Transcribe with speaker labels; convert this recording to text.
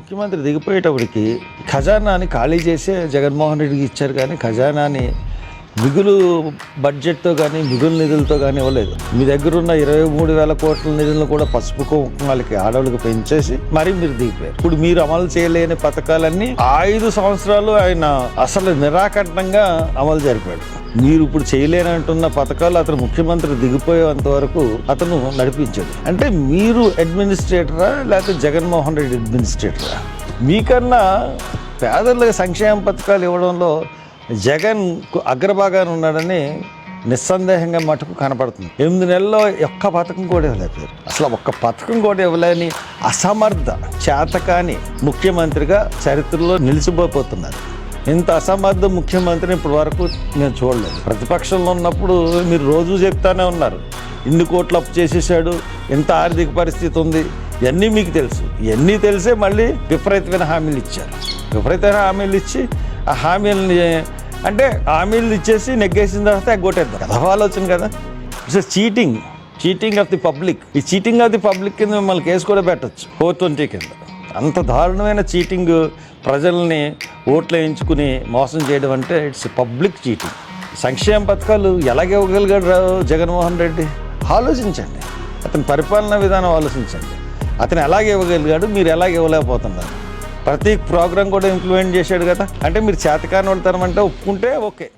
Speaker 1: ముఖ్యమంత్రి దిగిపోయేటప్పటికి ఖజానాని ఖాళీ చేసే జగన్మోహన్ రెడ్డికి ఇచ్చారు కానీ ఖజానాని మిగులు బడ్జెట్తో కానీ మిగులు నిధులతో కానీ ఇవ్వలేదు. మీ దగ్గర ఉన్న ఇరవై మూడు వేల కోట్ల నిధులను కూడా పసుపు కుంకుమాలకి ఆడవాళ్ళకి పెంచేసి మరీ మీరు దిగిపోయారు. ఇప్పుడు మీరు అమలు చేయలేని పథకాలన్నీ ఐదు సంవత్సరాలు ఆయన అసలు నిరాకరణంగా అమలు జరిపాడు. మీరు ఇప్పుడు చేయలేనంటున్న పథకాలు అతను ముఖ్యమంత్రి దిగిపోయేంత వరకు అతను నడిపించాడు. అంటే మీరు అడ్మినిస్ట్రేటరా లేకపోతే జగన్మోహన్ రెడ్డి అడ్మినిస్ట్రేటరా? మీకన్నా పేదలకు సంక్షేమ పథకాలు ఇవ్వడంలో జగన్ అగ్రభాగాన ఉన్నాడని నిస్సందేహంగా మటుకు కనపడుతుంది. ఎనిమిది నెలల్లో ఒక్క పథకం కూడా ఇవ్వలేకపోయారు. అసలు ఒక్క పథకం కూడా ఇవ్వలేని అసమర్థ చేతకాని ముఖ్యమంత్రిగా చరిత్రలో నిలిచిపోతున్నారు ఇంత అసమర్థ ముఖ్యమంత్రిని ఇప్పటి వరకు నేను చూడలేదు. ప్రతిపక్షంలో ఉన్నప్పుడు మీరు రోజు చెప్తానే ఉన్నారు. ఇన్ని కోట్లు అప్పు చేసేసాడు ఇంత ఆర్థిక పరిస్థితి ఉంది ఇవన్నీ మీకు తెలుసు. ఇవన్నీ తెలిసే మళ్ళీ విపరీతమైన హామీలు ఇచ్చారు. విపరీతమైన హామీలు ఇచ్చి ఆ హామీలని అంటే హామీలు ఇచ్చేసి నెగ్గేసిన తర్వాత ఎగ్గొట్టేద్దాం కథ ఆలోచన కదా. It's cheating cheating of the public ఈ చీటింగ్ ఆఫ్ ది పబ్లిక్ కింద మిమ్మల్ని కేసు కూడా పెట్టచ్చు. ఫోర్ ట్వంటీ కింద. అంత దారుణమైన చీటింగ్ ప్రజల్ని ఓట్లు వేయించుకుని మోసం చేయడం అంటే ఇట్స్ పబ్లిక్ చీటింగ్ సంక్షేమ పథకాలు ఎలాగ ఇవ్వగలిగాడు రావు జగన్మోహన్ రెడ్డి? ఆలోచించండి. అతని పరిపాలనా విధానం ఆలోచించండి. అతను ఎలాగ ఇవ్వగలిగాడు? మీరు ఎలాగ ఇవ్వలేకపోతున్నారు? ప్రతి ప్రోగ్రామ్ కూడా ఇంప్లిమెంట్ చేశాడు కదా. అంటే మీరు చేతకాని వాళ్ళతనం అంటే ఒప్పుకుంటే ఓకే.